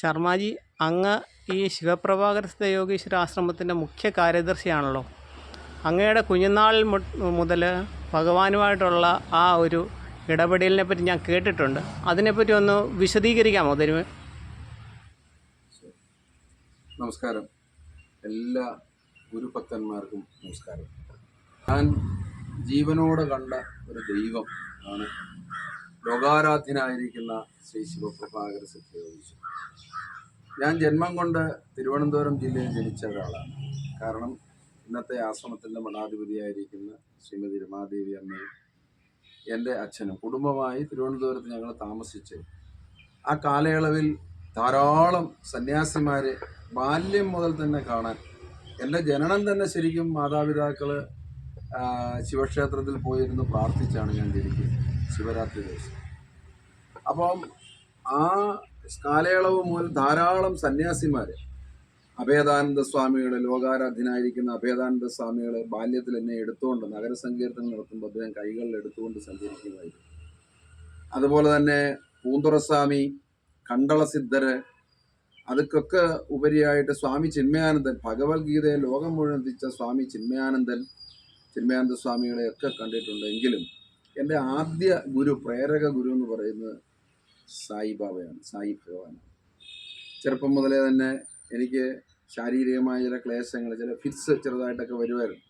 ശർമാജി അങ്ങ് ഈ ശിവപ്രഭാകർ യോഗീശ്വര ആശ്രമത്തിന്റെ മുഖ്യ കാര്യദർശിയാണല്ലോ. അങ്ങയുടെ കുഞ്ഞുനാൾ മുതൽ ഭഗവാനുമായിട്ടുള്ള ആ ഒരു ഇടപെടലിനെ പറ്റി ഞാൻ കേട്ടിട്ടുണ്ട്. അതിനെപ്പറ്റി ഒന്ന് വിശദീകരിക്കാമോ? തരുമേ നമസ്കാരം. എല്ലാ ഗുരുഭക്തന്മാർക്കും നമസ്കാരം. ഞാൻ ജീവനോടെ കണ്ട ഒരു ദൈവം ആണ് ലോകാരാധ്യനായിരിക്കുന്ന ശ്രീ ശിവപ്രഭാകര സത്യയോഗീശ്വരൻ ഞാൻ ജന്മം കൊണ്ട് തിരുവനന്തപുരം ജില്ലയിൽ ജനിച്ച ഒരാളാണ്. കാരണം ഇന്നത്തെ ആശ്രമത്തിന്റെ മഠാധിപതിയായിരിക്കുന്ന ശ്രീമതി രമാദേവി അമ്മയും എന്റെ അച്ഛനും കുടുംബമായി തിരുവനന്തപുരത്ത് ഞങ്ങൾ താമസിച്ച് ആ കാലയളവിൽ ധാരാളം സന്യാസിമാരെ ബാല്യം മുതൽ തന്നെ കാണാൻ എന്റെ ജനനം തന്നെ ശരിക്കും മാതാപിതാക്കൾ ശിവക്ഷേത്രത്തിൽ പോയിരുന്ന് പ്രാർത്ഥിച്ചാണ് ഞാൻ ജനിക്കുന്നത്. ശിവരാത്രി ദിവസം. അപ്പം ആ കാലയളവ് മുതൽ ധാരാളം സന്യാസിമാർ അഭേദാനന്ദ സ്വാമിയുടെ ലോകാരാധ്യനായിരിക്കുന്ന അഭേദാനന്ദ സ്വാമികളെ ബാല്യത്തിൽ എന്നെ എടുത്തുകൊണ്ട് നഗരസങ്കീർത്തനം നടത്തുമ്പോൾ അദ്ദേഹം കൈകളിൽ എടുത്തുകൊണ്ട് സഞ്ചരിക്കുമായിരുന്നു. അതുപോലെ തന്നെ പൂന്തുറസ്വാമി കണ്ടളസിദ്ധര് അതൊക്കെ ഉപരിയായിട്ട് സ്വാമി ചിന്മയാനന്ദൻ ഭഗവത്ഗീതയെ ലോകം മുഴുവൻ എത്തിച്ച സ്വാമി ചിന്മയാനന്ദൻ ചിന്മയാനന്ദ സ്വാമികളെയൊക്കെ കണ്ടിട്ടുണ്ട്. എങ്കിലും എന്റെ ആദ്യ ഗുരു പ്രേരക ഗുരു എന്ന് പറയുന്നത് സായിബാബയാണ് സായി ഭഗവാനാണ്. ചെറുപ്പം മുതലേ തന്നെ എനിക്ക് ശാരീരികമായ ചില ക്ലേശങ്ങൾ ചില ഫിറ്റ്സ് ചെറുതായിട്ടൊക്കെ വരുമായിരുന്നു.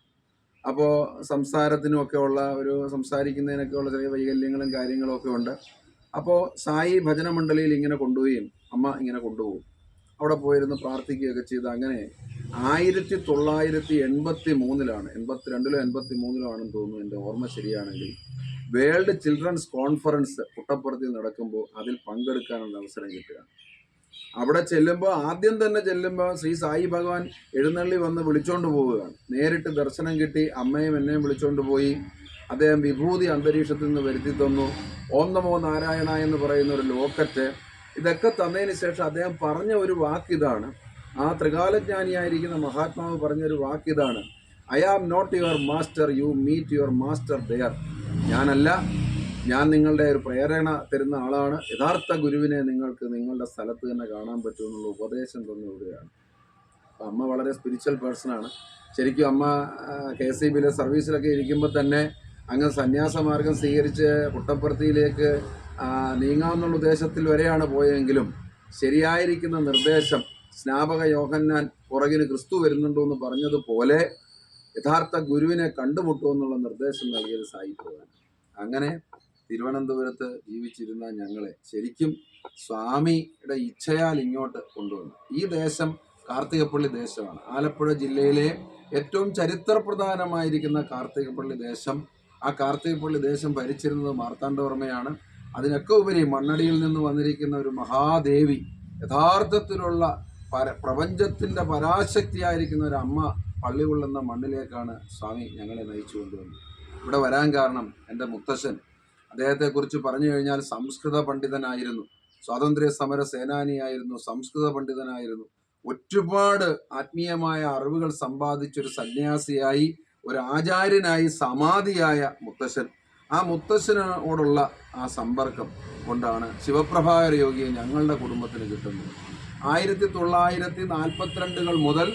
അപ്പോൾ സംസാരത്തിനുമൊക്കെ ഉള്ള ഒരു സംസാരിക്കുന്നതിനൊക്കെ ഉള്ള ചെറിയ വൈകല്യങ്ങളും കാര്യങ്ങളും ഒക്കെ ഉണ്ട്. അപ്പോൾ സായി ഭജന മണ്ഡലിയിൽ ഇങ്ങനെ കൊണ്ടുപോയും അമ്മ ഇങ്ങനെ കൊണ്ടുപോകും. അവിടെ പോയിരുന്ന് പ്രാർത്ഥിക്കുകയൊക്കെ ചെയ്ത് അങ്ങനെ ആയിരത്തി തൊള്ളായിരത്തി എൺപത്തി മൂന്നിലാണ് എൺപത്തിരണ്ടിലോ എൺപത്തി മൂന്നിലോ ആണെന്ന് തോന്നുന്നു എന്റെ ഓർമ്മ ശരിയാണെങ്കിൽ. വേൾഡ് ചിൽഡ്രൻസ് കോൺഫറൻസ് പുട്ടപ്പുറത്തിൽ നടക്കുമ്പോൾ അതിൽ പങ്കെടുക്കാനുള്ള അവസരം കിട്ടുക. അവിടെ ചെല്ലുമ്പോൾ ആദ്യം തന്നെ ചെല്ലുമ്പോൾ ശ്രീ സായി ഭഗവാൻ എഴുന്നള്ളി വന്ന് വിളിച്ചോണ്ട് പോവുകയാണ്. നേരിട്ട് ദർശനം കിട്ടി അമ്മയും എന്നെയും വിളിച്ചോണ്ട് പോയി. അദ്ദേഹം വിഭൂതി അന്തരീക്ഷത്തിൽ നിന്ന് വരുത്തി തന്നു. ഓം നമോ നാരായണ എന്ന് പറയുന്ന ഒരു ലോക്കറ്റ്. ഇതൊക്കെ തന്നതിന് ശേഷം അദ്ദേഹം പറഞ്ഞ ഒരു വാക്കിതാണ് ആ ത്രികാലജ്ഞാനിയായിരിക്കുന്ന മഹാത്മാവ് പറഞ്ഞൊരു വാക്കിതാണ് I am not your master you meet your master there ഞാനല്ല ഞാൻ നിങ്ങളുടെ ഒരു പ്രേരണ തരുന്ന ആളാണ്. യഥാർത്ഥ ഗുരുവിനെ നിങ്ങൾക്ക് നിങ്ങളുടെ സ്ഥലത്ത് തന്നെ കാണാൻ പറ്റുമെന്നുള്ള ഉപദേശം തന്നു അപ്പം അമ്മ വളരെ സ്പിരിച്വൽ പേഴ്സണാണ് ശരിക്കും അമ്മ കെ എസ് ഇ ബിയിലെ സർവീസിലൊക്കെ ഇരിക്കുമ്പോൾ തന്നെ അങ്ങ് സന്യാസമാർഗം സ്വീകരിച്ച് പുട്ടപ്പുറത്തിയിലേക്ക് നീങ്ങാമെന്നുള്ള ഉദ്ദേശത്തിൽ വരെയാണ് പോയെങ്കിലും ശരിയായിരിക്കുന്ന നിർദ്ദേശം സ്നാപക യോഹന്നാൻ പുറകിന് ക്രിസ്തു വരുന്നുണ്ടോ എന്ന് പറഞ്ഞതുപോലെ യഥാർത്ഥ ഗുരുവിനെ കണ്ടുമുട്ടൂ എന്നുള്ള നിർദ്ദേശം നൽകിയത് സായിപ്പോവാണ് അങ്ങനെ തിരുവനന്തപുരത്ത് ജീവിച്ചിരുന്ന ഞങ്ങളെ ശരിക്കും സ്വാമിയുടെ ഇച്ഛയാൽ ഇങ്ങോട്ട് കൊണ്ടുവന്നു. ഈ ദേശം കാർത്തികപ്പള്ളി ദേശമാണ്. ആലപ്പുഴ ജില്ലയിലെ ഏറ്റവും ചരിത്രപ്രധാനമായിരിക്കുന്ന കാർത്തികപ്പള്ളി ദേശം. ആ കാർത്തികപ്പള്ളി ദേശം ഭരിച്ചിരുന്നത് മാർത്താണ്ഡവർമ്മയാണ്. അതിനൊക്കെ ഉപരി മണ്ണടിയിൽ നിന്ന് വന്നിരിക്കുന്ന ഒരു മഹാദേവി യഥാർത്ഥത്തിലുള്ള പര പ്രപഞ്ചത്തിന്റെ പരാശക്തിയായിരിക്കുന്ന ഒരു അമ്മ പള്ളി കൊള്ളുന്ന മണ്ണിലേക്കാണ് സ്വാമി ഞങ്ങളെ നയിച്ചു കൊണ്ടുവന്നത്. ഇവിടെ വരാൻ കാരണം എന്റെ മുത്തശ്ശൻ അദ്ദേഹത്തെക്കുറിച്ച് പറഞ്ഞു കഴിഞ്ഞാൽ സംസ്കൃത പണ്ഡിതനായിരുന്നു. സ്വാതന്ത്ര്യ സമര സേനാനിയായിരുന്നു സംസ്കൃത പണ്ഡിതനായിരുന്നു. ഒരുപാട് ആത്മീയമായ അറിവുകൾ സമ്പാദിച്ചൊരു സന്യാസിയായി ഒരു ആചാര്യനായി സമാധിയായ മുത്തശ്ശൻ. ആ മുത്തശ്ശനോടുള്ള ആ സമ്പർക്കം കൊണ്ടാണ് ശിവപ്രഭാകര യോഗിയെ ഞങ്ങളുടെ കുടുംബത്തിന് കിട്ടുന്നത്. ആയിരത്തി തൊള്ളായിരത്തി നാൽപ്പത്തിരണ്ടുകൾ മുതൽ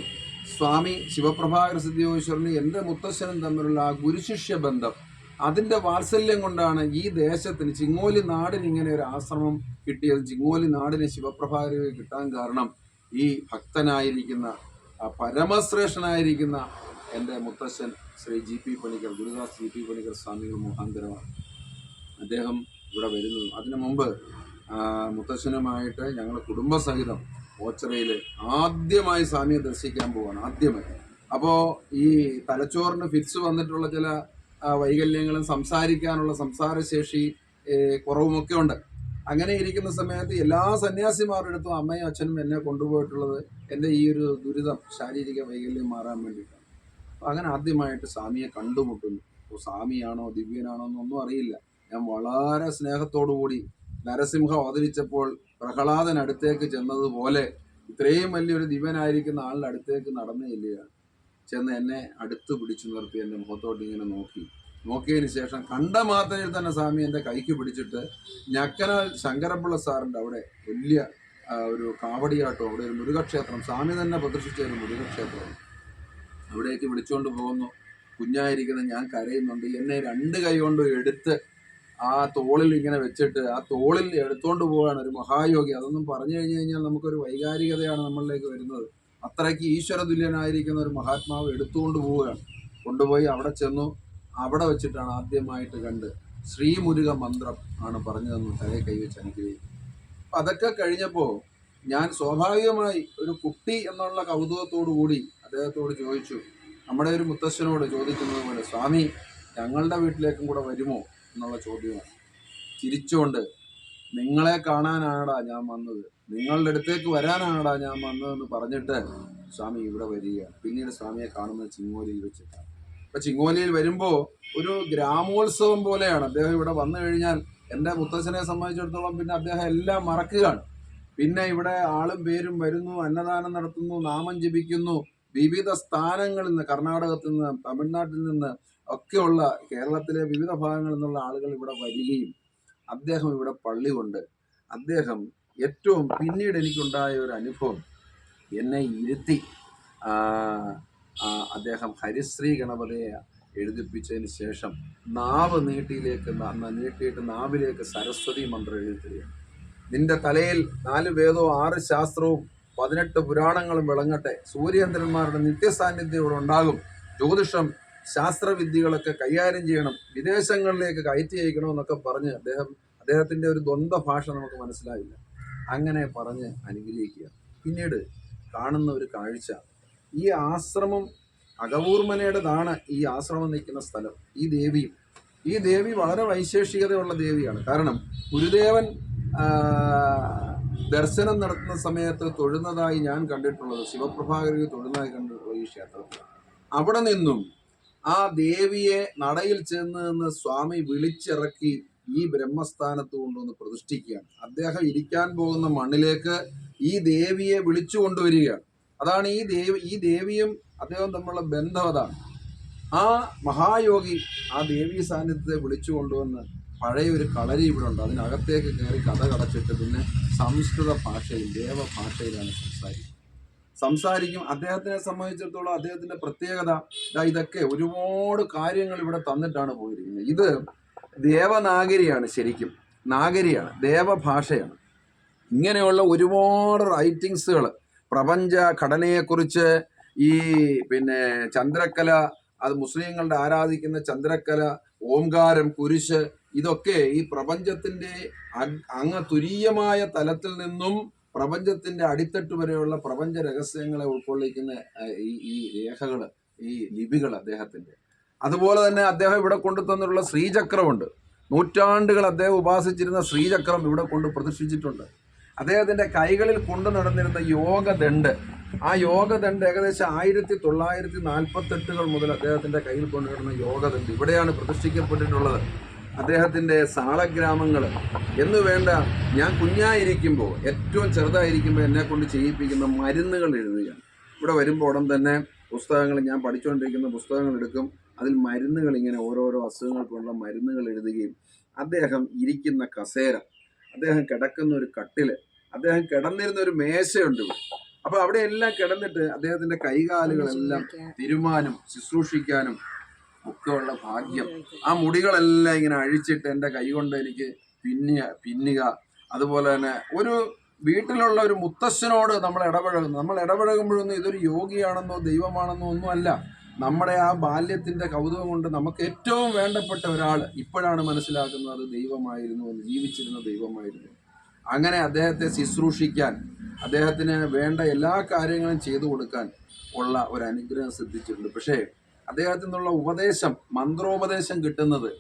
സ്വാമി ശിവപ്രഭാകര സിദ്ധിയോഗീശ്വരന് എന്റെ മുത്തശ്ശനും തമ്മിലുള്ള ആ ഗുരുശിഷ്യ ബന്ധം അതിന്റെ വാത്സല്യം കൊണ്ടാണ് ഈ ദേശത്തിന് ചിങ്ങോലി നാടിന് ഇങ്ങനെ ഒരു ആശ്രമം കിട്ടിയത്. ചിങ്ങോലി നാടിന് ശിവപ്രഭാകര കിട്ടാൻ കാരണം ഈ ഭക്തനായിരിക്കുന്ന പരമശ്രേഷ്ഠനായിരിക്കുന്ന എന്റെ മുത്തശ്ശൻ Shri G P Panicker Gurudas G P Panicker സ്വാമികൾ മുഖാന്തരമാണ് അദ്ദേഹം ഇവിടെ വരുന്നത്. അതിനു മുമ്പ് മുത്തശ്ശനുമായിട്ട് ഞങ്ങളുടെ കുടുംബസഹിതം ഓച്ചറയിൽ ആദ്യമായി സ്വാമിയെ ദർശിക്കാൻ പോവാണ് ആദ്യമായി. അപ്പോൾ ഈ തലച്ചോറിന് ഫിറ്റ്സ് വന്നിട്ടുള്ള ചില വൈകല്യങ്ങളും സംസാരിക്കാനുള്ള സംസാരശേഷി കുറവുമൊക്കെ ഉണ്ട്. അങ്ങനെ ഇരിക്കുന്ന സമയത്ത് എല്ലാ സന്യാസിമാരുടെ അടുത്തും അമ്മയും അച്ഛനും എന്നെ കൊണ്ടുപോയിട്ടുള്ളത് എന്റെ ഈ ഒരു ദുരിതം ശാരീരിക വൈകല്യം മാറാൻ വേണ്ടിയിട്ടാണ്. അപ്പോൾ അങ്ങനെ ആദ്യമായിട്ട് സ്വാമിയെ കണ്ടുമുട്ടുന്നു. അപ്പോൾ സ്വാമിയാണോ ദിവ്യനാണോ എന്നൊന്നും അറിയില്ല. ഞാൻ വളരെ സ്നേഹത്തോടു കൂടി നരസിംഹം അവതരിച്ചപ്പോൾ പ്രഹ്ലാദൻ അടുത്തേക്ക് ചെന്നതുപോലെ ഇത്രയും വലിയൊരു ദിവനായിരിക്കുന്ന ആളുടെ അടുത്തേക്ക് നടന്നു ചെല്ലുകയാണ് ചെന്ന് എന്നെ അടുത്ത് പിടിച്ചു നിർത്തി എന്റെ മുഖത്തോട്ട് ഇങ്ങനെ നോക്കി. നോക്കിയതിന് ശേഷം കണ്ട മാത്രയിൽ തന്നെ സ്വാമി എന്റെ കൈക്ക് പിടിച്ചിട്ട് ഞക്കനാൽ ശങ്കരപ്പിള്ള സാറിന്റെ അവിടെ വലിയ ഒരു കാവടിയാട്ടം അവിടെ ഒരു മുരുകക്ഷേത്രം സ്വാമി തന്നെ പ്രദർശിച്ച ഒരു മുരുകക്ഷേത്രമാണ് അവിടേക്ക് വിളിച്ചുകൊണ്ട് പോകുന്നു. കുഞ്ഞായിരിക്കുന്ന ഞാൻ കരയുന്നുണ്ട്. എന്നെ രണ്ട് കൈ കൊണ്ട് എടുത്ത് ആ തോളിൽ ഇങ്ങനെ വെച്ചിട്ട് ആ തോളിൽ എടുത്തുകൊണ്ട് പോവുകയാണ് ഒരു മഹായോഗി. അതൊന്നും പറഞ്ഞു കഴിഞ്ഞു കഴിഞ്ഞാൽ നമുക്കൊരു വൈകാരികതയാണ് നമ്മളിലേക്ക് വരുന്നത്. അത്രയ്ക്ക് ഈശ്വര തുല്യനായിരിക്കുന്ന ഒരു മഹാത്മാവ് എടുത്തുകൊണ്ട് പോവുകയാണ്. കൊണ്ടുപോയി അവിടെ ചെന്നു അവിടെ വെച്ചിട്ടാണ് ആദ്യമായിട്ട് കണ്ട് ശ്രീമുരുക മന്ത്രം ആണ് പറഞ്ഞതെന്ന് തലയെ കൈവച്ച് അനുഗ്രഹിക്കും. അപ്പം അതൊക്കെ കഴിഞ്ഞപ്പോൾ ഞാൻ സ്വാഭാവികമായി ഒരു കുട്ടി എന്നുള്ള കൗതുകത്തോടു കൂടി അദ്ദേഹത്തോട് ചോദിച്ചു. നമ്മുടെ ഒരു മുത്തശ്ശനോട് ചോദിക്കുന്നത് പോലെ സ്വാമി ഞങ്ങളുടെ വീട്ടിലേക്കും കൂടെ വരുമോ? എന്നുള്ള ചോദ്യമാണ്. ചിരിച്ചുകൊണ്ട് നിങ്ങളെ കാണാനാടാ ഞാൻ വന്നത്. നിങ്ങളുടെ അടുത്തേക്ക് വരാനാടാ ഞാൻ വന്നതെന്ന് പറഞ്ഞിട്ട് സ്വാമി ഇവിടെ വരികയാണ്. പിന്നീട് സ്വാമിയെ കാണുന്നത് ചിങ്ങോലിയിൽ വെച്ചിട്ടാണ്. അപ്പൊ ചിങ്ങോലിയിൽ വരുമ്പോൾ ഒരു ഗ്രാമോത്സവം പോലെയാണ്. അദ്ദേഹം ഇവിടെ വന്നു കഴിഞ്ഞാൽ എന്റെ മുത്തച്ഛനെ സംബന്ധിച്ചിടത്തോളം പിന്നെ അദ്ദേഹം എല്ലാം മറക്കുകയാണ്. പിന്നെ ഇവിടെ ആളും പേരും വരുന്നു അന്നദാനം നടത്തുന്നു നാമം ജപിക്കുന്നു. വിവിധ സ്ഥാനങ്ങളിൽ നിന്ന് കർണാടകത്തിൽ നിന്ന് തമിഴ്നാട്ടിൽ നിന്ന് ഒക്കെയുള്ള കേരളത്തിലെ വിവിധ ഭാഗങ്ങളിൽ നിന്നുള്ള ആളുകൾ ഇവിടെ വരികയും അദ്ദേഹം ഇവിടെ പള്ളി കൊണ്ട് അദ്ദേഹം ഏറ്റവും പിന്നീട് എനിക്കുണ്ടായ ഒരു അനുഭവം എന്നെ ഇരുത്തി. അദ്ദേഹം ഹരിശ്രീ ഗണപതിയെ എഴുതിപ്പിച്ചതിന് ശേഷം നാവ് നീട്ടിയിലേക്ക് നീട്ടിയിട്ട് നാവിലേക്ക് സരസ്വതി മന്ത്രം എഴുതുകയാണ് നിന്റെ തലയിൽ നാല് വേദവും ആറ് ശാസ്ത്രവും പതിനെട്ട് പുരാണങ്ങളും വിളങ്ങട്ടെ. സൂര്യേന്ദ്രന്മാരുടെ നിത്യസാന്നിധ്യം ഇവിടെ ഉണ്ടാകും. ജ്യോതിഷം ശാസ്ത്രവിദ്യകളൊക്കെ കൈകാര്യം ചെയ്യണം വിദേശങ്ങളിലേക്ക് കയറ്റി അയക്കണം എന്നൊക്കെ പറഞ്ഞ് അദ്ദേഹം അദ്ദേഹത്തിന്റെ ഒരു ദ്വന്ദ്വ ഭാഷ നമുക്ക് മനസ്സിലായില്ല. അങ്ങനെ പറഞ്ഞ് അനുഗ്രഹിക്കുക. പിന്നീട് കാണുന്ന ഒരു കാഴ്ച. ഈ ആശ്രമം അകവൂർമനയുടേതാണ് ഈ ആശ്രമം നിൽക്കുന്ന സ്ഥലം ഈ ദേവിയും. ഈ ദേവി വളരെ വൈശേഷികതയുള്ള ദേവിയാണ്. കാരണം ഗുരുദേവൻ ദർശനം നടത്തുന്ന സമയത്ത് തൊഴുന്നതായി ഞാൻ കണ്ടിട്ടുള്ളത് ശിവപ്രഭാകരി തൊഴുന്നതായി കണ്ടിട്ടുള്ളത് ഈ ക്ഷേത്രത്തിൽ. അവിടെ നിന്നും ആ ദേവിയെ നടയിൽ ചെന്ന് നിന്ന് സ്വാമി വിളിച്ചിറക്കി ഈ ബ്രഹ്മസ്ഥാനത്ത് കൊണ്ടുവന്ന് പ്രതിഷ്ഠിക്കുകയാണ്. അദ്ദേഹം ഇരിക്കാൻ പോകുന്ന മണ്ണിലേക്ക് ഈ ദേവിയെ വിളിച്ചു കൊണ്ടുവരികയാണ്. അതാണ് ഈ ദേവി ഈ ദേവിയും അദ്ദേഹം തമ്മിലുള്ള ബന്ധം അതാണ്. ആ മഹായോഗി ആ ദേവി സാന്നിധ്യത്തെ വിളിച്ചു കൊണ്ടുവന്ന് പഴയ ഒരു കളരി ഇവിടെ ഉണ്ട്. അതിനകത്തേക്ക് കയറി കഥ കടച്ചിട്ട് പിന്നെ സംസ്കൃത ഭാഷയിൽ ദേവഭാഷയിലാണ് സംസാരിക്കുന്നത്. സംസാരിക്കും. അദ്ദേഹത്തിനെ സംബന്ധിച്ചിടത്തോളം അദ്ദേഹത്തിന്റെ പ്രത്യേകത ഇതൊക്കെ ഒരുപാട് കാര്യങ്ങൾ ഇവിടെ തന്നിട്ടാണ് പോയിരിക്കുന്നത്. ഇത് ദേവനാഗരിയാണ് ശരിക്കും. നാഗരിയാണ് ദേവഭാഷയാണ്. ഇങ്ങനെയുള്ള ഒരുപാട് റൈറ്റിങ്സുകൾ പ്രപഞ്ച ഘടനയെക്കുറിച്ച് ഈ പിന്നെ ചന്ദ്രക്കല അത് മുസ്ലിങ്ങളുടെ ആരാധിക്കുന്ന ചന്ദ്രക്കല ഓംകാരം കുരിശ് ഇതൊക്കെ ഈ പ്രപഞ്ചത്തിന്റെ അങ്ങ് തുരീയമായ തലത്തിൽ നിന്നും പ്രപഞ്ചത്തിന്റെ അടിത്തട്ട് വരെയുള്ള പ്രപഞ്ച രഹസ്യങ്ങളെ ഉൾക്കൊള്ളിക്കുന്ന ഈ ഈ രേഖകൾ ഈ ലിപികൾ അദ്ദേഹത്തിന്റെ. അതുപോലെ തന്നെ അദ്ദേഹം ഇവിടെ കൊണ്ടുതന്നിട്ടുള്ള ശ്രീചക്രമുണ്ട്. നൂറ്റാണ്ടുകൾ അദ്ദേഹം ഉപാസിച്ചിരുന്ന ശ്രീചക്രം ഇവിടെ കൊണ്ട് പ്രതിഷ്ഠിച്ചിട്ടുണ്ട്. അദ്ദേഹത്തിന്റെ കൈകളിൽ കൊണ്ടു നടന്നിരുന്ന യോഗദണ്ഡ് ആ യോഗദണ്ഡ് ഏകദേശം ആയിരത്തി തൊള്ളായിരത്തി നാൽപ്പത്തെട്ടുകൾ മുതൽ അദ്ദേഹത്തിന്റെ കയ്യിൽ കൊണ്ടുവരുന്ന യോഗദണ്ഡ് ഇവിടെയാണ് പ്രതിഷ്ഠിക്കപ്പെട്ടിട്ടുള്ളത്. അദ്ദേഹത്തിന്റെ സാളഗ്രാമങ്ങൾ എന്ന് വേണ്ട ഞാൻ കുഞ്ഞായിരിക്കുമ്പോൾ ഏറ്റവും ചെറുതായിരിക്കുമ്പോൾ എന്നെ കൊണ്ട് ചെയ്യിപ്പിക്കുന്ന മരുന്നുകൾ എഴുതുകയാണ്. ഇവിടെ വരുമ്പോൾ ഉടൻ തന്നെ പുസ്തകങ്ങൾ ഞാൻ പഠിച്ചുകൊണ്ടിരിക്കുന്ന പുസ്തകങ്ങൾ എടുക്കും. അതിൽ മരുന്നുകൾ ഇങ്ങനെ ഓരോരോ അസുഖങ്ങൾക്കുള്ള മരുന്നുകൾ എഴുതുകയും അദ്ദേഹം ഇരിക്കുന്ന കസേര അദ്ദേഹം കിടക്കുന്ന ഒരു കട്ടിൽ അദ്ദേഹം കിടന്നിരുന്ന ഒരു മേശയുണ്ട് ഇവിടെ. അപ്പൊ അവിടെ എല്ലാം കിടന്നിട്ട് അദ്ദേഹത്തിന്റെ കൈകാലുകളെല്ലാം തിരുമാനും ശുശ്രൂഷിക്കാനും ഒക്കെയുള്ള ഭാഗ്യം. ആ മുടികളെല്ലാം ഇങ്ങനെ അഴിച്ചിട്ട് എന്റെ കൈകൊണ്ട് എനിക്ക് പിന്നിയ പിന്നുക. അതുപോലെ തന്നെ ഒരു വീട്ടിലുള്ള ഒരു മുത്തശ്ശനോട് നമ്മൾ ഇടപഴകുന്നു. നമ്മൾ ഇടപഴകുമ്പോഴൊന്നും ഇതൊരു യോഗിയാണെന്നോ ദൈവമാണെന്നോ ഒന്നുമല്ല. നമ്മുടെ ആ ബാല്യത്തിന്റെ കൗതുകം കൊണ്ട് നമുക്ക് ഏറ്റവും വേണ്ടപ്പെട്ട ഒരാൾ ഇപ്പോഴാണ് മനസ്സിലാക്കുന്നത് അത് ദൈവമായിരുന്നു എന്ന് ജീവിച്ചിരുന്ന ദൈവമായിരുന്നു. അങ്ങനെ അദ്ദേഹത്തെ ശുശ്രൂഷിക്കാൻ അദ്ദേഹത്തിന് വേണ്ട എല്ലാ കാര്യങ്ങളും ചെയ്തു കൊടുക്കാൻ ഉള്ള ഒരു അനുഗ്രഹം സിദ്ധിച്ചിട്ടുണ്ട്. പക്ഷേ അദ്ദേഹത്തിൽ നിന്നുള്ള ഉപദേശം മന്ത്രോപദേശം കിട്ടുന്നത്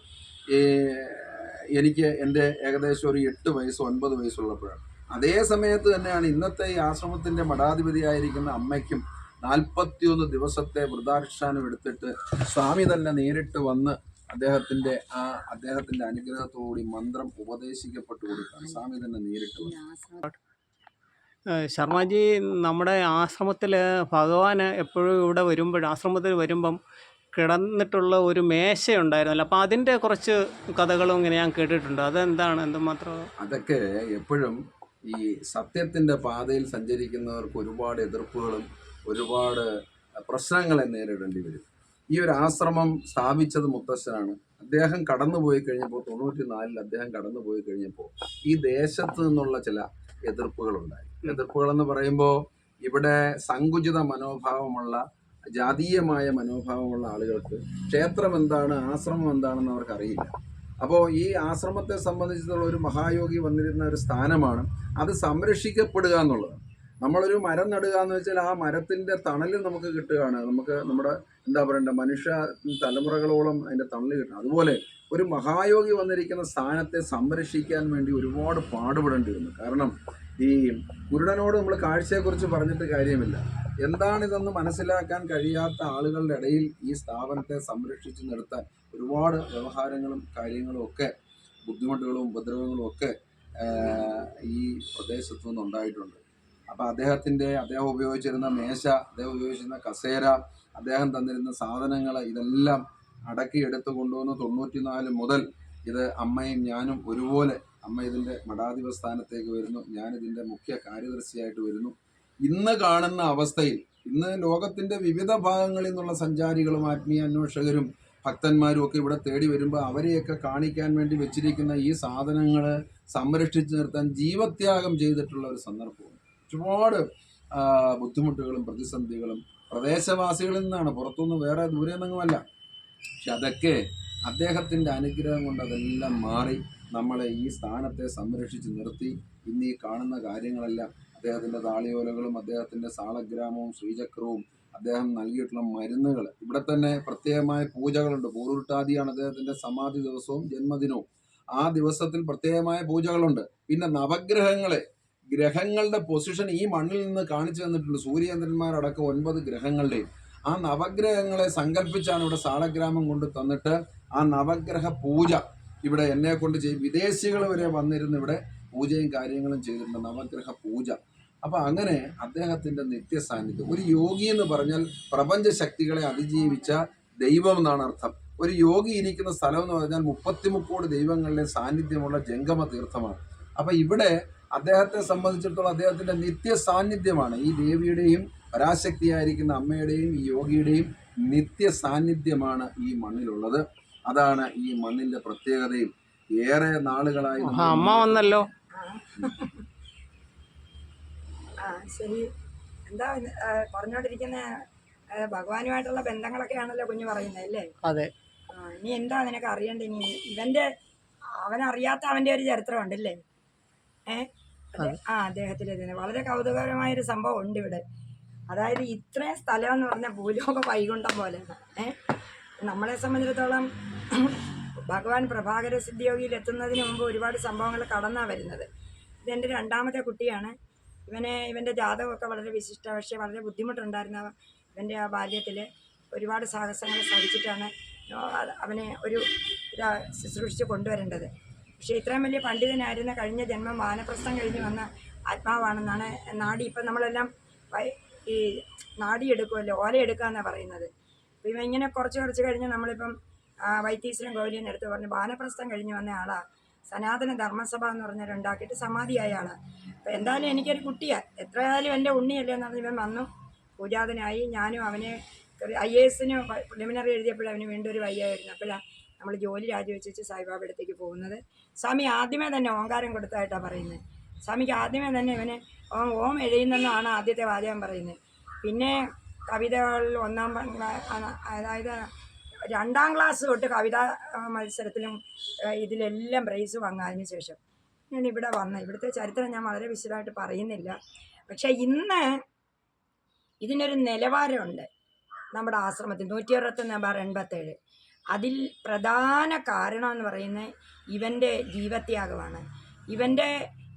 എനിക്ക് എന്റെ ഏകദേശം ഒരു എട്ട് വയസ്സ് ഒൻപത് വയസ്സുള്ളപ്പോഴാണ് അതേ സമയത്ത് തന്നെയാണ് ഇന്നത്തെ ഈ ആശ്രമത്തിന്റെ മഠാധിപതിയായിരിക്കുന്ന അമ്മയ്ക്കും നാൽപ്പത്തിയൊന്ന് ദിവസത്തെ വൃദ്ധാനുഷ്ഠാനം എടുത്തിട്ട് സ്വാമി തന്നെ നേരിട്ട് വന്ന് അദ്ദേഹത്തിന്റെ ആ അദ്ദേഹത്തിന്റെ അനുഗ്രഹത്തോടുകൂടി മന്ത്രം ഉപദേശിക്കപ്പെട്ടു കൊടുക്കുകയാണ് സ്വാമി തന്നെ നേരിട്ട് വന്നു. ഏഹ് ശർമാജി നമ്മുടെ ആശ്രമത്തിൽ ഭഗവാൻ എപ്പോഴും ഇവിടെ വരുമ്പോൾ ആശ്രമത്തിൽ വരുമ്പം കിടന്നിട്ടുള്ള ഒരു മേശയുണ്ടായിരുന്നല്ലോ. അപ്പോൾ അതിന്റെ കുറച്ച് കഥകളും ഇങ്ങനെ ഞാൻ കേട്ടിട്ടുണ്ട്. അതെന്താണ്? എന്തുമാത്രം? അതൊക്കെ എപ്പോഴും ഈ സത്യത്തിന്റെ പാതയിൽ സഞ്ചരിക്കുന്നവർക്ക് ഒരുപാട് എതിർപ്പുകളും ഒരുപാട് പ്രശ്നങ്ങളെ നേരിടേണ്ടി വരും. ഈ ഒരു ആശ്രമം സ്ഥാപിച്ചത് മുത്തശ്ശനാണ്. അദ്ദേഹം കടന്നുപോയി കഴിഞ്ഞപ്പോൾ തൊണ്ണൂറ്റി നാലിൽ അദ്ദേഹം കടന്നുപോയി കഴിഞ്ഞപ്പോൾ ഈ ദേശത്ത് നിന്നുള്ള ചില എതിർപ്പുകളുണ്ടായി. എതിർപ്പുകൾ എന്ന് പറയുമ്പോൾ ഇവിടെ സങ്കുചിത മനോഭാവമുള്ള ജാതീയമായ മനോഭാവമുള്ള ആളുകൾക്ക് ക്ഷേത്രം എന്താണ് ആശ്രമം എന്താണെന്ന് അവർക്ക് അറിയില്ല. അപ്പോൾ ഈ ആശ്രമത്തെ സംബന്ധിച്ചിടത്തോളം ഒരു മഹായോഗി വന്നിരുന്ന ഒരു സ്ഥാനമാണ്. അത് സംരക്ഷിക്കപ്പെടുക എന്നുള്ളത്. നമ്മളൊരു മരം നടുക എന്ന് വെച്ചാൽ ആ മരത്തിന്റെ തണൽ നമുക്ക് കിട്ടുകയാണ്. നമുക്ക് നമ്മുടെ എന്താ പറയണ്ട മനുഷ്യ തലമുറകളോളം അതിന്റെ തണൽ കിട്ടണം. അതുപോലെ ഒരു മഹായോഗി വന്നിരിക്കുന്ന സ്ഥാനത്തെ സംരക്ഷിക്കാൻ വേണ്ടി ഒരുപാട് പാടുപെടേണ്ടി വന്നു കാരണം ഈ കുരുടനോട് നമ്മൾ കാഴ്ചയെക്കുറിച്ച് പറഞ്ഞിട്ട് കാര്യമില്ല. എന്താണിതെന്ന് മനസ്സിലാക്കാൻ കഴിയാത്ത ആളുകളുടെ ഇടയിൽ ഈ സ്ഥാപനത്തെ സംരക്ഷിച്ചു നിർത്താൻ ഒരുപാട് വ്യവഹാരങ്ങളും കാര്യങ്ങളും ഒക്കെ ബുദ്ധിമുട്ടുകളും ഉപദ്രവങ്ങളും ഒക്കെ ഈ പ്രദേശത്തു നിന്നുണ്ടായിട്ടുണ്ട്. അപ്പോൾ അദ്ദേഹത്തിന്റെ അദ്ദേഹം ഉപയോഗിച്ചിരുന്ന മേശ അദ്ദേഹം ഉപയോഗിച്ചിരുന്ന കസേര അദ്ദേഹം തന്നിരുന്ന സാധനങ്ങൾ ഇതെല്ലാം അടക്കി എടുത്തു കൊണ്ടുവന്ന് തൊണ്ണൂറ്റിനാല് മുതൽ ഇത് അമ്മയും ഞാനും ഒരുപോലെ അമ്മ ഇതിന്റെ മഠാധിപ സ്ഥാനത്തേക്ക് വരുന്നു ഞാനിതിന്റെ മുഖ്യ കാര്യദർശിയായിട്ട് വരുന്നു. ഇന്ന് കാണുന്ന അവസ്ഥയിൽ ഇന്ന് ലോകത്തിന്റെ വിവിധ ഭാഗങ്ങളിൽ നിന്നുള്ള സഞ്ചാരികളും ആത്മീയ അന്വേഷകരും ഭക്തന്മാരും ഒക്കെ ഇവിടെ തേടി വരുമ്പോൾ അവരെയൊക്കെ കാണിക്കാൻ വേണ്ടി വെച്ചിരിക്കുന്ന ഈ സാധനങ്ങൾ സംരക്ഷിച്ചു നിർത്താൻ ജീവത്യാഗം ചെയ്തിട്ടുള്ള ഒരു സന്ദർഭവും ഒരുപാട് ബുദ്ധിമുട്ടുകളും പ്രതിസന്ധികളും പ്രദേശവാസികളിൽ നിന്നാണ്. പുറത്തുനിന്ന് വേറെ ദൂരെ നിന്നുമല്ല പക്ഷെ അതൊക്കെ അദ്ദേഹത്തിന്റെ അനുഗ്രഹം കൊണ്ട് അതെല്ലാം മാറി നമ്മളെ ഈ സ്ഥാനത്തെ സംരക്ഷിച്ച് നിർത്തി. ഇന്ന് ഈ കാണുന്ന കാര്യങ്ങളെല്ലാം അദ്ദേഹത്തിന്റെ താളിയോലകളും അദ്ദേഹത്തിന്റെ സാളഗ്രാമവും ശ്രീചക്രവും അദ്ദേഹം നൽകിയിട്ടുള്ള മരുന്നുകൾ. ഇവിടെ തന്നെ പ്രത്യേകമായ പൂജകളുണ്ട്. പൂറുരുട്ടാതിയാണ് അദ്ദേഹത്തിന്റെ സമാധി ദിവസവും ജന്മദിനവും. ആ ദിവസത്തിൽ പ്രത്യേകമായ പൂജകളുണ്ട്. പിന്നെ നവഗ്രഹങ്ങളെ ഗ്രഹങ്ങളുടെ പൊസിഷൻ ഈ മണ്ണിൽ നിന്ന് കാണിച്ചു തന്നിട്ടുണ്ട്. സൂര്യചന്ദ്രന്മാരടക്കം ഒൻപത് ഗ്രഹങ്ങളുടെയും. ആ നവഗ്രഹങ്ങളെ സങ്കല്പിച്ചാണ് ഇവിടെ സാളഗ്രാമം കൊണ്ട് തന്നിട്ട് ആ നവഗ്രഹ പൂജ ഇവിടെ എന്നെ കൊണ്ട് ചെയ്യും വിദേശികൾ വരെ വന്നിരുന്ന് ഇവിടെ പൂജയും കാര്യങ്ങളും ചെയ്തിട്ടുണ്ട് നവഗ്രഹ പൂജ. അപ്പൊ അങ്ങനെ അദ്ദേഹത്തിന്റെ നിത്യ സാന്നിധ്യം ഒരു യോഗി എന്ന് പറഞ്ഞാൽ പ്രപഞ്ച ശക്തികളെ അതിജീവിച്ച ദൈവം എന്നാണ് അർത്ഥം. ഒരു യോഗി ഇരിക്കുന്ന സ്ഥലം എന്ന് പറഞ്ഞാൽ മുപ്പത്തിമുക്കോട് ദൈവങ്ങളിലെ സാന്നിധ്യമുള്ള ജംഗമ തീർത്ഥമാണ്. അപ്പൊ ഇവിടെ അദ്ദേഹത്തെ സംബന്ധിച്ചിടത്തോളം അദ്ദേഹത്തിന്റെ നിത്യ സാന്നിധ്യമാണ് ഈ ദേവിയുടെയും പരാശക്തിയായിരിക്കുന്ന അമ്മയുടെയും ഈ യോഗിയുടെയും നിത്യ സാന്നിധ്യമാണ് ഈ മണ്ണിലുള്ളത്. അതാണ് ഈ മണ്ണിന്റെ പ്രത്യേകതയും. ഏറെ നാളുകളായി അമ്മ വന്നല്ലോ. ആ ശരി. എന്താ പറഞ്ഞോണ്ടിരിക്കുന്ന ഭഗവാനുമായിട്ടുള്ള ബന്ധങ്ങളൊക്കെയാണല്ലോ കുഞ്ഞു പറയുന്നത് അല്ലേ? അതെ. ആ, ഇനി എന്താ നിനക്ക് അറിയണ്ട ഇനി ഇവന്റെ അവനറിയാത്ത അവന്റെ ഒരു ചരിത്രമുണ്ടല്ലേ? ഏ? അതെ. ആ അദ്ദേഹത്തിന്റെ വളരെ വളരെ കൗതുകകരമായൊരു സംഭവം ഉണ്ട് ഇവിടെ. അതായത് ഇത്രയും സ്ഥലം എന്ന് പറഞ്ഞാൽ ഭൂലോക വൈകുണ്ഠം പോലെ. നമ്മളെ സംബന്ധിച്ചിടത്തോളം ഭഗവാൻ പ്രഭാകര സിദ്ധിയോഗിയിൽ എത്തുന്നതിന് മുമ്പ് ഒരുപാട് സംഭവങ്ങൾ കടന്നാണ് വരുന്നത്. ഇതെന്റെ രണ്ടാമത്തെ കുട്ടിയാണ്. ഇവനെ ഇവന്റെ ജാതകമൊക്കെ വളരെ വിശിഷ്ട പക്ഷേ വളരെ ബുദ്ധിമുട്ടുണ്ടായിരുന്ന ഇവന്റെ ആ ബാല്യത്തിൽ ഒരുപാട് സാഹസങ്ങൾ സാധിച്ചിട്ടാണ് അവനെ ഒരു ഇതാ ശുശ്രൂഷിച്ച് കൊണ്ടുവരേണ്ടത്. പക്ഷേ ഇത്രയും വലിയ പണ്ഡിതനായിരുന്ന കഴിഞ്ഞ ജന്മം വാനപ്രസ്ഥം കഴിഞ്ഞ് വന്ന ആത്മാവാണെന്നാണ് നാടി. ഇപ്പം നമ്മളെല്ലാം ഈ നാടിയെടുക്കുമല്ലോ ഓലയെടുക്കാന്നാണ് പറയുന്നത്. അപ്പം ഇവ ഇങ്ങനെ കുറച്ച് കുറച്ച് കഴിഞ്ഞ് നമ്മളിപ്പം വൈത്തീശ്വരൻ കോവിലിനെ എടുത്ത് പറഞ്ഞ് വാനപ്രസ്ഥം കഴിഞ്ഞ് വന്ന ആളാണ് സനാതന ധർമ്മസഭ എന്ന് പറഞ്ഞാൽ ഉണ്ടാക്കിയിട്ട് സമാധിയായ ആളാണ് അപ്പം എന്തായാലും എനിക്കൊരു കുട്ടിയാണ് എത്രയായാലും എന്റെ ഉണ്ണിയല്ലേ എന്ന് പറഞ്ഞ് ഇവൻ വന്നു. പൂജാതനായി. ഞാനും അവനെ ഐ എ എസിന് പ്രിലിമിനറി എഴുതിയപ്പോഴും അവന് വീണ്ടും ഒരു വയ്യായിരുന്നു. അപ്പോഴാണ് നമ്മൾ ജോലി രാജിവെച്ച് സായിബാബ അടുത്തേക്ക് പോകുന്നത്. സ്വാമി ആദ്യമേ തന്നെ ഓങ്കാരം കൊടുത്തായിട്ടാണ് പറയുന്നത്. സ്വാമിക്ക് ആദ്യമേ തന്നെ ഇവന് ഓം എഴുതുന്നെന്നാണ് ആദ്യത്തെ വാചകം പറയുന്നത്. പിന്നെ കവിതകളിൽ ഒന്നാം അതായത് രണ്ടാം ക്ലാസ് തൊട്ട് കവിതാ മത്സരത്തിലും ഇതിലെല്ലാം പ്രൈസ് വാങ്ങാതിന് ശേഷം ഞാൻ ഇവിടെ വന്ന ഇവിടുത്തെ ചരിത്രം ഞാൻ വളരെ വിശദമായിട്ട് പറയുന്നില്ല. പക്ഷെ ഇന്ന് ഇതിനൊരു നിലവാരമുണ്ട് നമ്മുടെ ആശ്രമത്തിൽ. നൂറ്റി അറുപത്തൊന്ന് ബാർ എൺപത്തേഴ്. അതിൽ പ്രധാന കാരണം എന്ന് പറയുന്നത് ഇവന്റെ ജീവത്യാഗമാണ്. ഇവന്റെ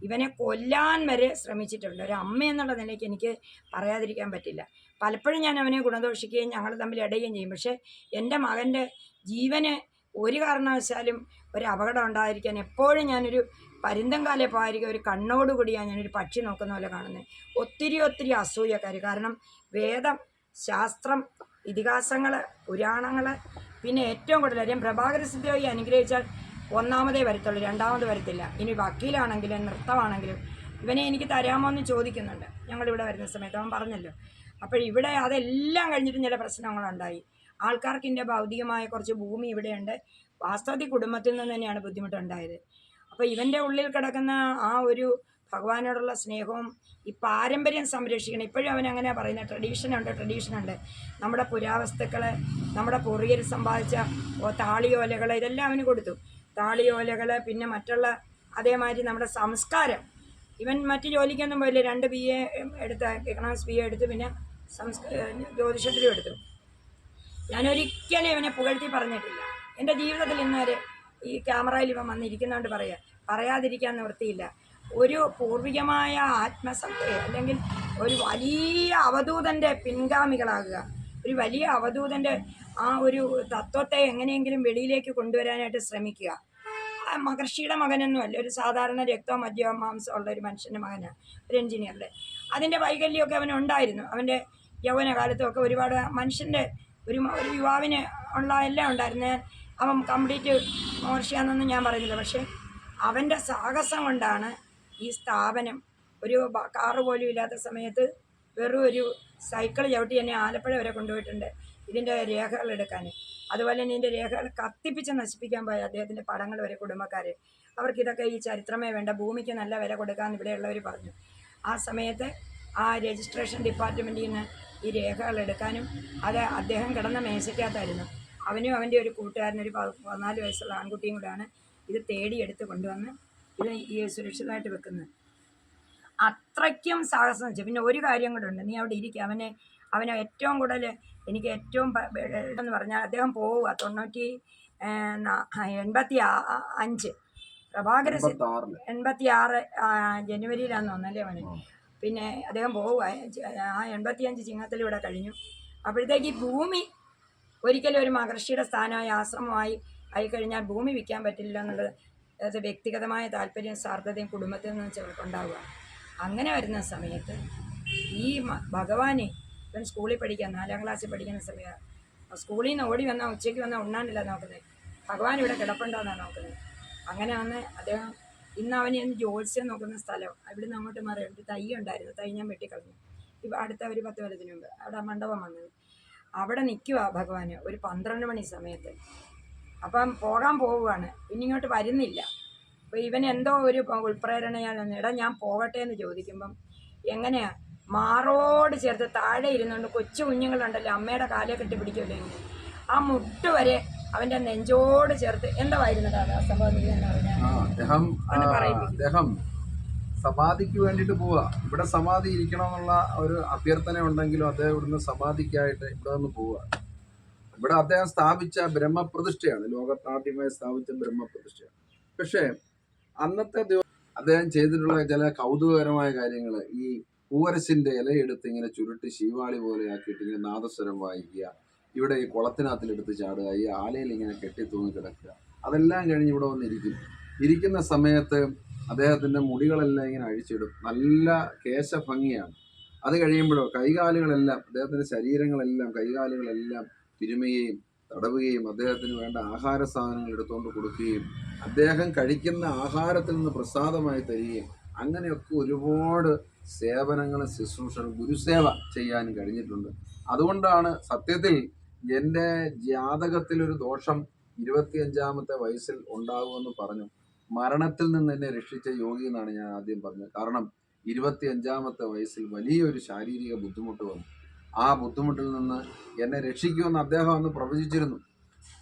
ഇവനെ കൊല്ലാൻ വരെ ശ്രമിച്ചിട്ടുണ്ട്. ഒരു അമ്മ എന്നുള്ള നിലയ്ക്ക് എനിക്ക് പറയാതിരിക്കാൻ പറ്റില്ല. പലപ്പോഴും ഞാൻ അവനെ ഗുണദോഷിക്കുകയും ഞങ്ങൾ തമ്മിൽ ഇടയുകയും ചെയ്യും. പക്ഷേ എന്റെ മകന്റെ ജീവന് ഒരു കാരണവശാലും ഒരു അപകടം ഉണ്ടായിരിക്കാൻ എപ്പോഴും ഞാനൊരു പരുന്തംകാലെ പോയിരിക്കും ഒരു കണ്ണോടുകൂടിയാണ് ഞാനൊരു പക്ഷി നോക്കുന്ന പോലെ കാണുന്നത്. ഒത്തിരി ഒത്തിരി അസൂയക്കാർ കാരണം വേദം ശാസ്ത്രം ഇതിഹാസങ്ങൾ പുരാണങ്ങൾ പിന്നെ ഏറ്റവും കൂടുതൽ പ്രഭാകര സിദ്ധിയായി അനുഗ്രഹിച്ചാൽ ഒന്നാമതേ വരത്തുള്ളൂ രണ്ടാമത് വരത്തില്ല. ഇനി വക്കീലാണെങ്കിലും നൃത്തമാണെങ്കിലും ഇവനെ എനിക്ക് തരാമോ എന്ന് ചോദിക്കുന്നുണ്ട്. ഞങ്ങളിവിടെ വരുന്ന സമയത്ത് അവൻ പറഞ്ഞല്ലോ. അപ്പോൾ ഇവിടെ അതെല്ലാം കഴിഞ്ഞിട്ടും ചില പ്രശ്നങ്ങളുണ്ടായി. ആൾക്കാർക്ക് ഇതിന്റെ ഭൗതികമായ കുറച്ച് ഭൂമി ഇവിടെയുണ്ട്. വാസ്തവത്തിൽ കുടുംബത്തിൽ നിന്ന് തന്നെയാണ് ബുദ്ധിമുട്ടുണ്ടായത്. അപ്പോൾ ഇവന്റെ ഉള്ളിൽ കിടക്കുന്ന ആ ഒരു ഭഗവാനോടുള്ള സ്നേഹവും ഈ പാരമ്പര്യം സംരക്ഷിക്കണം. ഇപ്പോഴും അവൻ അങ്ങനെ പറയുന്നത് ട്രഡീഷനുണ്ട് ട്രഡീഷനുണ്ട്. നമ്മുടെ പുരാവസ്തുക്കൾ നമ്മുടെ പൂർവികർ സമ്പാദിച്ച താളിയോലകൾ ഇതെല്ലാം അവന് കൊടുത്തു. താളിയോലകൾ പിന്നെ മറ്റുള്ള അതേമാതിരി നമ്മുടെ സംസ്കാരം. ഇവൻ മറ്റ് ജോലിക്കൊന്നും പോയില്ല. രണ്ട് ബി എ എടുത്ത എക്കണോമിക്സ് ബി എ എടുത്ത് പിന്നെ സംസ്ക ജ്യോതിഷത്തിലും എടുത്തു. ഞാനൊരിക്കലും ഇവനെ പുകഴ്ത്തി പറഞ്ഞിട്ടില്ല. എന്റെ ജീവിതത്തിൽ ഇന്നേരെ ഈ ക്യാമറയിൽ ഇവൻ വന്നിരിക്കുന്നതുകൊണ്ട് പറയാം. പറയാതിരിക്കാൻ നിവൃത്തിയില്ല. ഒരു പൂർവികമായ ആത്മസത്യ അല്ലെങ്കിൽ ഒരു വലിയ അവധൂതന്റെ പിൻഗാമികളാകുക. ഒരു വലിയ അവധൂതന്റെ ആ ഒരു തത്വത്തെ എങ്ങനെയെങ്കിലും വെളിയിലേക്ക് കൊണ്ടുവരാനായിട്ട് ശ്രമിക്കുക. മഹർഷിയുടെ മകനൊന്നുമല്ല ഒരു സാധാരണ രക്തോ മദ്യോ മാംസം ഉള്ള ഒരു മനുഷ്യന്റെ മകനാണ് ഒരു എഞ്ചിനീയറുടെ അതിന്റെ വൈകല്യമൊക്കെ അവനുണ്ടായിരുന്നു അവന്റെ യൗവന കാലത്തുമൊക്കെ ഒരുപാട് മനുഷ്യന്റെ ഒരു ഒരു യുവാവിന് ഉള്ള എല്ലാം ഉണ്ടായിരുന്നു. അവൻ കംപ്ലീറ്റ് മഹർഷിയാണെന്നൊന്നും ഞാൻ പറയുന്നില്ല. പക്ഷേ അവന്റെ സാഹസം കൊണ്ടാണ് ഈ സ്ഥാപനം ഒരു കാറ് പോലും ഇല്ലാത്ത സമയത്ത് വെറും ഒരു സൈക്കിൾ ചവിട്ടി എന്നെ ആലപ്പുഴ വരെ കൊണ്ടുപോയിട്ടുണ്ട്. ഇതിന്റെ രേഖകൾ എടുക്കാൻ അതുപോലെ തന്നെ ഇതിന്റെ രേഖകൾ കത്തിപ്പിച്ച് നശിപ്പിക്കാൻ പോയ അദ്ദേഹത്തിന്റെ പടങ്ങൾ വരെ കുടുംബക്കാർ അവർക്ക് ഇതൊക്കെ ഈ ചരിത്രമേ വേണ്ട ഭൂമിക്ക് നല്ല വില കൊടുക്കാമെന്ന് ഇവിടെയുള്ളവർ പറഞ്ഞു. ആ സമയത്ത് ആ രജിസ്ട്രേഷൻ ഡിപ്പാർട്ട്മെന്റിൽ നിന്ന് ഈ രേഖകൾ എടുക്കാനും അത് അദ്ദേഹം കിടന്ന മേശയ്ക്കകത്തായിരുന്നു. അവനും അവന്റെ ഒരു കൂട്ടുകാരനൊരു പതിനാല് വയസ്സുള്ള ആൺകുട്ടിയും കൂടെയാണ് ഇത് തേടിയെടുത്ത് കൊണ്ടുവന്ന് ഇത് ഈ സുരക്ഷിതമായിട്ട് വെക്കുന്നത്. അത്രയ്ക്കും സാഹസം വെച്ചു. പിന്നെ ഒരു കാര്യം കൂടെ ഉണ്ട്. നീ അവിടെ ഇരിക്കുക അവനെ അവനെ ഏറ്റവും കൂടുതൽ എനിക്ക് ഏറ്റവും എന്ന് പറഞ്ഞാൽ അദ്ദേഹം പോവുക തൊണ്ണൂറ്റി എൺപത്തി അഞ്ച്. പ്രഭാകര എൺപത്തി ആറ് ജനുവരിയിലാന്ന് തോന്നല്ലേ അവന്. പിന്നെ അദ്ദേഹം പോവുക ആ എൺപത്തിയഞ്ച് ചിങ്ങത്തിലൂടെ കഴിഞ്ഞു. അപ്പോഴത്തേക്ക് ഈ ഭൂമി ഒരിക്കലും ഒരു മഹർഷിയുടെ സ്ഥാനമായി ആശ്രമമായി ആയിക്കഴിഞ്ഞാൽ ഭൂമി വിൽക്കാൻ പറ്റില്ല എന്നുള്ളത് അത് വ്യക്തിഗതമായ താല്പര്യം സാർത്ഥതയും കുടുംബത്തിൽ നിന്ന് ചിലർക്കുണ്ടാവുക അങ്ങനെ വരുന്ന സമയത്ത് ഈ ഭഗവാനെ ഇവൻ സ്കൂളിൽ പഠിക്കാൻ നാലാം ക്ലാസ്സിൽ പഠിക്കുന്ന സമയത്ത്. സ്കൂളിൽ നിന്ന് ഓടി വന്നാൽ ഉച്ചയ്ക്ക് വന്നാൽ ഉണ്ണാനില്ല നോക്കുന്നത്. ഭഗവാൻ ഇവിടെ കിടപ്പുണ്ടോന്നാണ് നോക്കുന്നത്. അങ്ങനെ വന്ന് അദ്ദേഹം ഇന്ന് അവനെ ഒന്ന് ജോത്സ്യം നോക്കുന്ന സ്ഥലം അവിടുന്ന് അങ്ങോട്ട് മാറി ഒരു തൈ ഉണ്ടായിരുന്നു. തൈ ഞാൻ വെട്ടിക്കളഞ്ഞു. ഇപ്പം അടുത്ത ഒരു പത്ത് കൊല്ലത്തിന് മുമ്പ് അവിടെ മണ്ഡപം വന്നത്. അവിടെ നിൽക്കുക ഭഗവാന് ഒരു പന്ത്രണ്ട് മണി സമയത്ത്. അപ്പം പോകാൻ പോവുകയാണ്. പിന്നെ ഇങ്ങോട്ട് വരുന്നില്ല. അപ്പോൾ ഇവൻ എന്തോ ഒരു ഉൾപ്രേരണയാണ് എടാ ഞാൻ പോകട്ടെ എന്ന് ചോദിക്കുമ്പം എങ്ങനെയാ? മാറോട് ചേർത്ത് താഴെ ഇരുന്നുകൊണ്ട് കൊച്ചു കുഞ്ഞുങ്ങളുണ്ടല്ലോ അമ്മയുടെ കാലെ കെട്ടി പിടിക്കുമല്ലോ ഇങ്ങനെ ആ മുട്ട് വരെ അവന്റെ നെഞ്ചോട് ചേർത്ത് എന്തായിരുന്നു സംഭവം ആ, അദ്ദേഹം സമാധിക്ക് വേണ്ടിയിട്ട് പോവുക ഇവിടെ സമാധി ഇരിക്കണം എന്നുള്ള ഒരു അഭ്യർത്ഥന ഉണ്ടെങ്കിലും അദ്ദേഹം ഇവിടുന്ന് സമാധിക്കായിട്ട് ഇവിടെ നിന്ന് പോവുക ഇവിടെ അദ്ദേഹം സ്ഥാപിച്ച ബ്രഹ്മപ്രതിഷ്ഠയാണ്. ലോകത്താദ്യമായി സ്ഥാപിച്ച ബ്രഹ്മപ്രതിഷ്ഠയാണ്. പക്ഷേ അന്നത്തെ ദിവസം അദ്ദേഹം ചെയ്തിട്ടുള്ള ചില കൗതുകകരമായ കാര്യങ്ങൾ ഈ പൂവരസിന്റെ ഇലയെടുത്ത് ഇങ്ങനെ ചുരുട്ടി ശീവാളി പോലെയാക്കിയിട്ട് ഇങ്ങനെ നാദസ്വരം വായിക്കുക. ഇവിടെ ഈ കുളത്തിനകത്തിലെടുത്ത് ചാടുക. ഈ ആലയിൽ ഇങ്ങനെ കെട്ടി തൂങ്ങി കിടക്കുക. അതെല്ലാം കഴിഞ്ഞ് ഇവിടെ വന്നിരിക്കും. ഇരിക്കുന്ന സമയത്ത് അദ്ദേഹത്തിന്റെ മുടികളെല്ലാം ഇങ്ങനെ അഴിച്ചിടും. നല്ല കേശഭംഗിയാണ്. അത് കഴിയുമ്പോഴോ കൈകാലുകളെല്ലാം അദ്ദേഹത്തിന്റെ ശരീരങ്ങളെല്ലാം കൈകാലുകളെല്ലാം തിരുമുകയും തടവുകയും അദ്ദേഹത്തിന് വേണ്ട ആഹാര സാധനങ്ങൾ എടുത്തുകൊണ്ട് കൊടുക്കുകയും അദ്ദേഹം കഴിക്കുന്ന ആഹാരത്തിൽ നിന്ന് പ്രസാദമായി തരികയും അങ്ങനെയൊക്കെ ഒരുപാട് സേവനങ്ങളും ശുശ്രൂഷകളും ഗുരുസേവ ചെയ്യാൻ കഴിഞ്ഞിട്ടുണ്ട്. അതുകൊണ്ടാണ് സത്യത്തിൽ എന്റെ ജാതകത്തിൽ ഒരു ദോഷം ഇരുപത്തിയഞ്ചാമത്തെ വയസ്സിൽ ഉണ്ടാകുമെന്ന് പറഞ്ഞു. മരണത്തിൽ നിന്ന് എന്നെ രക്ഷിച്ച യോഗി എന്നാണ് ഞാൻ ആദ്യം പറഞ്ഞത്. കാരണം ഇരുപത്തിയഞ്ചാമത്തെ വയസ്സിൽ വലിയൊരു ശാരീരിക ബുദ്ധിമുട്ട് വന്നു. ആ ബുദ്ധിമുട്ടിൽ നിന്ന് എന്നെ രക്ഷിക്കുമെന്ന് അദ്ദേഹം അന്ന് പ്രവചിച്ചിരുന്നു.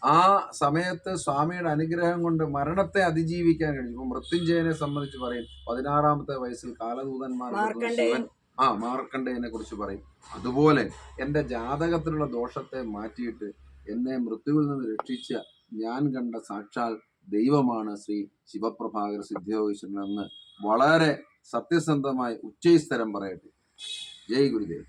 ആ സമയത്ത് സ്വാമിയുടെ അനുഗ്രഹം കൊണ്ട് മരണത്തെ അതിജീവിക്കാൻ കഴിഞ്ഞു. ഇപ്പൊ മൃത്യുഞ്ജയനെ സംബന്ധിച്ച് പറയും. പതിനാറാമത്തെ വയസ്സിൽ കാലദൂതന്മാർ. ആ മാർക്കണ്ഡേയനെ കുറിച്ച് പറയും. അതുപോലെ എന്റെ ജാതകത്തിലുള്ള ദോഷത്തെ മാറ്റിയിട്ട് എന്നെ മൃത്യുവിൽ നിന്ന് രക്ഷിച്ച ഞാൻ കണ്ട സാക്ഷാൽ ദൈവമാണ് ശ്രീ ശിവപ്രഭാകർ സിദ്ധിയോഗീശ്വരൻ എന്ന് വളരെ സത്യസന്ധമായി ഉച്ചൈസ്തരം പറയട്ടെ. ജയ് ഗുരുദേവ്.